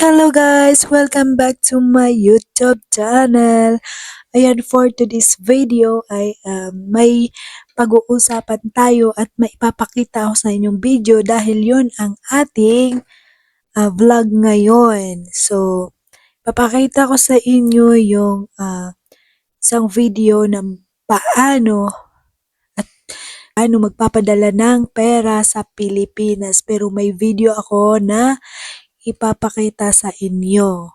Hello guys! Welcome back to my YouTube channel. Ayan, for today's video ay um, may pag-uusapan tayo at may ipapakita ako sa inyong video dahil yun ang ating ah, vlog ngayon. So, papakita ko sa inyo yung ah, isang video ng paano at paano magpapadala ng pera sa Pilipinas. Pero may video ako na ipapakita sa inyo.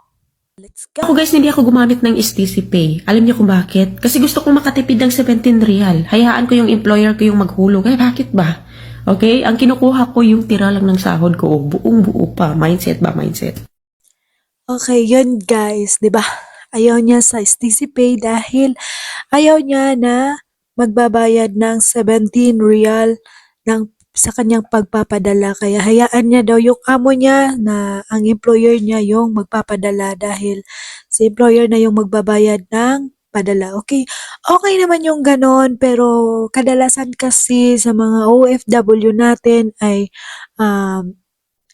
Let's go! Ako guys, hindi ako gumamit ng STC Pay. Alam niyo kung bakit? Kasi gusto kong makatipid ng 17 real. Hayaan ko yung employer ko yung maghulog. Eh, bakit ba? Okay? Ang kinukuha ko yung tira lang ng sahod ko. Buong buo pa. Mindset ba? Mindset. Okay, yun guys, 'di ba? Ayaw niya sa STC Pay dahil ayaw niya na magbabayad ng 17 real ng sa kanyang pagpapadala. Kaya hayaan niya daw yung amo niya na ang employer niya yung magpapadala dahil si employer na yung magbabayad ng padala. Okay, okay naman yung ganon pero kadalasan kasi sa mga OFW natin ay um,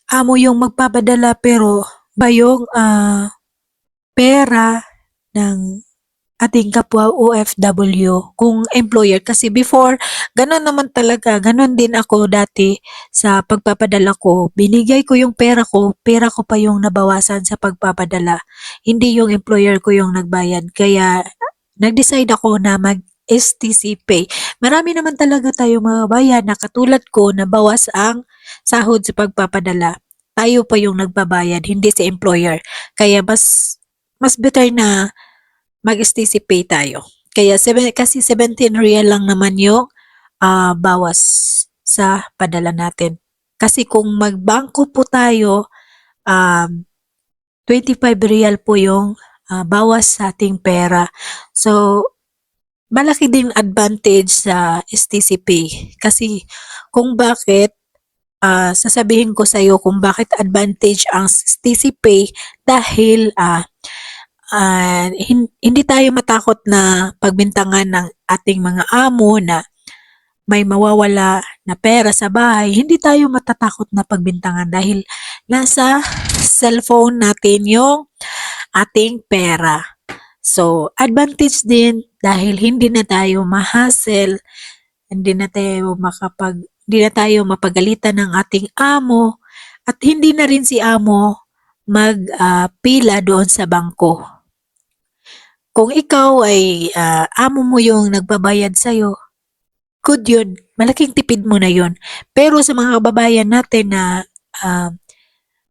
amo yung magpapadala pero ba yung ah, pera ng ating kapwa OFW kung employer. Kasi before ganon naman talaga. Ganon din ako dati sa pagpapadala ko. Binigay ko yung pera ko pera ko pa yung nabawasan sa pagpapadala. Hindi yung employer ko yung nagbayad. Kaya nag-decide ako na mag STC Pay. Marami naman talaga tayo mga bayan na katulad ko na bawas ang sahod sa pagpapadala. Tayo pa yung nagbabayad, hindi si employer. Kaya mas mas better na mag-STC pay tayo. Kaya seven, kasi 17 real lang naman yung ah, bawas sa padala natin. Kasi kung magbangko po tayo, um, 25 real po yung ah, bawas sa ating pera. So, malaki din advantage sa STC Pay. Kasi kung bakit ah, sasabihin ko sa iyo kung bakit advantage ang STC Pay dahil ah, ah, hin- hindi tayo matakot na pagbintangan ng ating mga amo na may mawawala na pera sa bahay. Hindi tayo matatakot na pagbintangan dahil nasa cellphone natin yung ating pera. So, advantage din dahil hindi na tayo ma-hassle, hindi na tayo makapag hindi na tayo mapagalitan ng ating amo at hindi na rin si amo magpila doon sa bangko. Kung ikaw ay ah, amo mo yung nagbabayad sa'yo, good yun. Malaking tipid mo na yun. Pero sa mga kababayan natin na ah,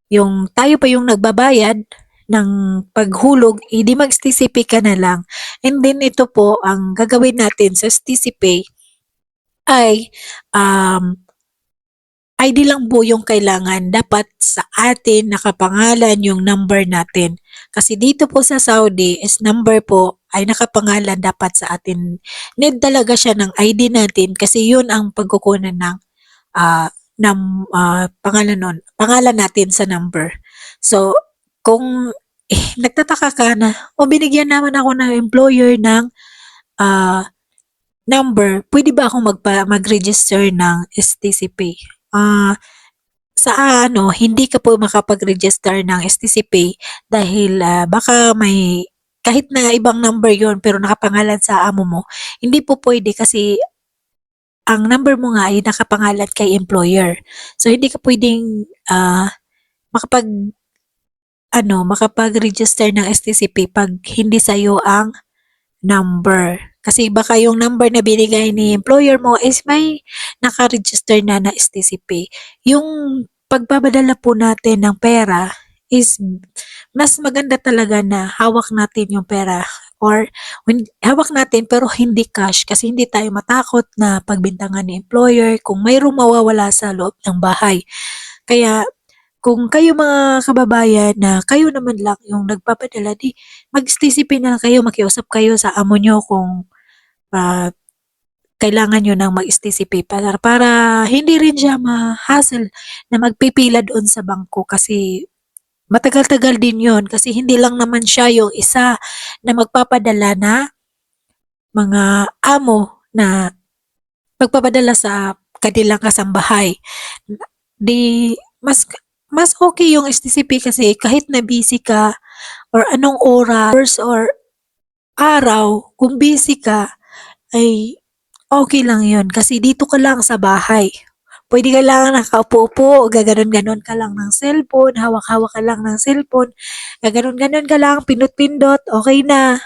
yung tayo pa yung nagbabayad ng paghulog, hindi mag-STCP ka na lang. And then ito po, ang gagawin natin sa STCP ay um, ID lang po yung kailangan. Dapat sa atin nakapangalan yung number natin. Kasi dito po sa Saudi, is number po ay nakapangalan dapat sa atin. Need talaga siya ng ID natin kasi yun ang pagkukunan ng ah, ng ah, pangalan nun, pangalan natin sa number. So, kung eh, nagtataka ka na, o binigyan naman ako ng employer ng ah, number, pwede ba akong magpa, mag-register ng STCP? Ah, sa ano, hindi ka po makapag-register ng STCP dahil ah, baka may kahit na ibang number yon pero nakapangalan sa amo mo, hindi po pwede kasi ang number mo nga ay nakapangalan kay employer. So, hindi ka pwedeng ah, makapag ano, makapag-register ng STCP pag hindi sa'yo ang number. Kasi baka yung number na binigay ni employer mo is may naka-register na na STCP. Yung pagpapadala po natin ng pera is mas maganda talaga na hawak natin yung pera or when, hawak natin pero hindi cash kasi hindi tayo matakot na pagbintangan ni employer kung mayroong mawawala sa loob ng bahay. Kaya kung kayo mga kababayan na kayo naman lang yung nagpapadala, di mag-STCP na lang kayo, makiusap kayo sa amo nyo kung ah, kailangan nyo ng mag-STCP para, para hindi rin siya ma-hassle na magpipila doon sa bangko kasi matagal-tagal din yon kasi hindi lang naman siya yung isa na magpapadala na mga amo na magpapadala sa kanilang kasambahay. Di mas mas okay yung STCP kasi kahit na busy ka or anong oras or araw, kung busy ka, ay okay lang yun. Kasi dito ka lang sa bahay. Pwede ka lang nakaupo-upo, gaganon-ganon ka lang ng cellphone, hawak-hawak ka lang ng cellphone, gaganon-ganon ka lang, pindot-pindot, okay na.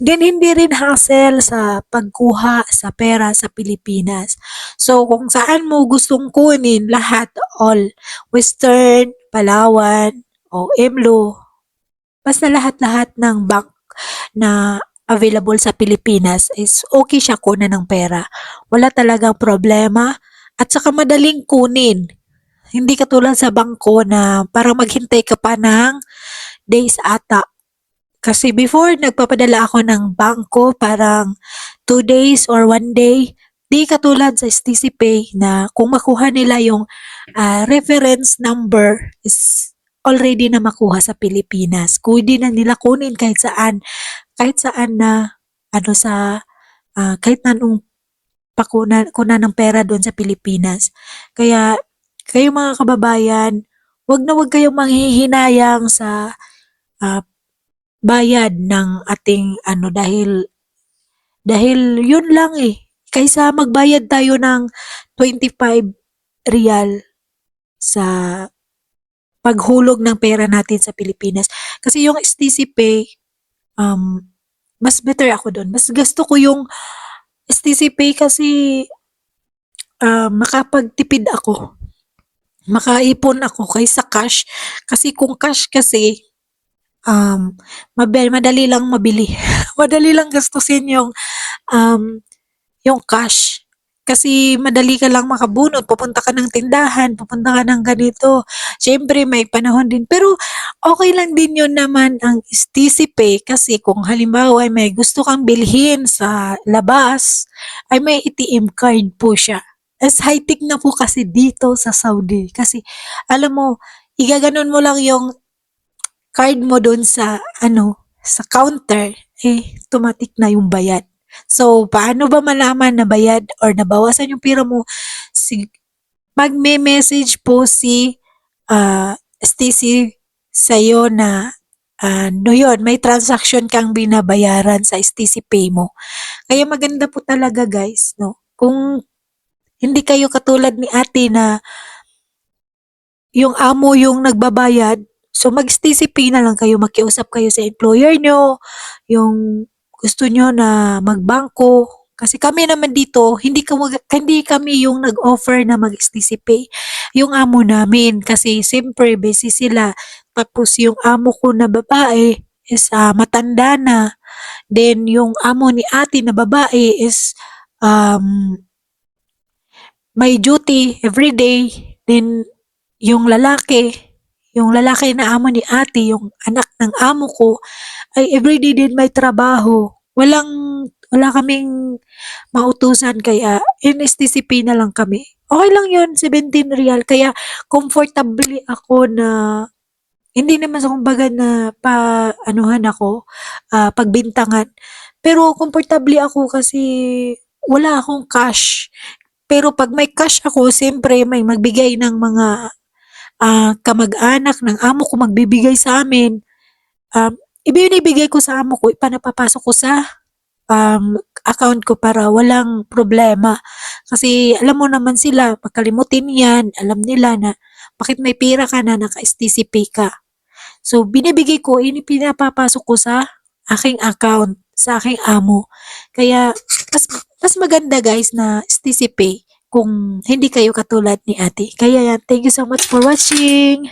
Then, hindi rin hassle sa pagkuha sa pera sa Pilipinas. So, kung saan mo gustong kunin lahat, all, Western, Palawan, o Emlo, basta lahat-lahat ng bank na available sa Pilipinas is okay siya kunan ng pera. Wala talagang problema at saka madaling kunin. Hindi katulad sa bangko na parang maghintay ka pa ng days ata. Kasi before nagpapadala ako ng bangko parang 2 days or 1 day, di katulad sa STC Pay na kung makuha nila yung ah, reference number is already na makuha sa Pilipinas. Pwede na nila kunin kahit saan, kahit saan na ano sa ah, kahit anong pakuna kuna ng pera doon sa Pilipinas. Kaya kayo mga kababayan, wag na wag kayong manghihinayang sa ah, bayad ng ating ano dahil dahil yun lang eh. Kaysa magbayad tayo ng 25 real sa paghulog ng pera natin sa Pilipinas. Kasi yung STC Pay, um, mas better ako doon. Mas gusto ko yung STC Pay kasi ah, makapagtipid ako. Makaipon ako kaysa cash. Kasi kung cash kasi, um, mabe- madali lang mabili. madali lang gastusin yung, um, yung cash. Kasi madali ka lang makabunot, pupunta ka ng tindahan, pupunta ka ng ganito. Siyempre may panahon din. Pero okay lang din yun naman ang STC Pay kasi kung halimbawa ay may gusto kang bilhin sa labas, ay may ATM card po siya. As high-tech na po kasi dito sa Saudi. Kasi alam mo, igaganon mo lang yung card mo doon sa ano, sa counter, eh, automatic na yung bayad. So, paano ba malaman na bayad or nabawasan yung pira mo? Si, magme-message po si ah, Stacy sa'yo na ano yun, may transaction kang binabayaran sa STC Pay mo. Kaya maganda po talaga guys, no? Kung hindi kayo katulad ni ate na yung amo yung nagbabayad, so Pay na lang kayo, makiusap kayo sa employer nyo, yung gusto nyo na magbangko. Kasi kami naman dito, hindi, ka, hindi kami yung nag-offer na Pay. Yung amo namin, kasi siyempre busy sila. Tapos yung amo ko na babae is ah, matanda na. Then yung amo ni ate na babae is um, may duty every day. Then yung lalaki, yung lalaki na amo ni ate, yung anak ng amo ko, ay everyday din may trabaho. Walang, wala kaming mautusan kaya NSTCP na lang kami. Okay lang yun, 17 real. Kaya comfortably ako na hindi naman sa kumbaga na pa anuhan ako, ah, pagbintangan. Pero comfortably ako kasi wala akong cash. Pero pag may cash ako, siyempre may magbigay ng mga ah, kamag-anak ng amo ko magbibigay sa amin. Um, ibinibigay ko sa amo ko, ipanapapasok ko sa um, account ko para walang problema. Kasi alam mo naman sila, makalimutin yan, alam nila na bakit may pera ka na naka-STC Pay ka. So, binibigay ko, pinapapasok ko sa aking account, sa aking amo. Kaya, mas, mas maganda guys na STC Pay kung hindi kayo katulad ni ate. Kaya yan, thank you so much for watching!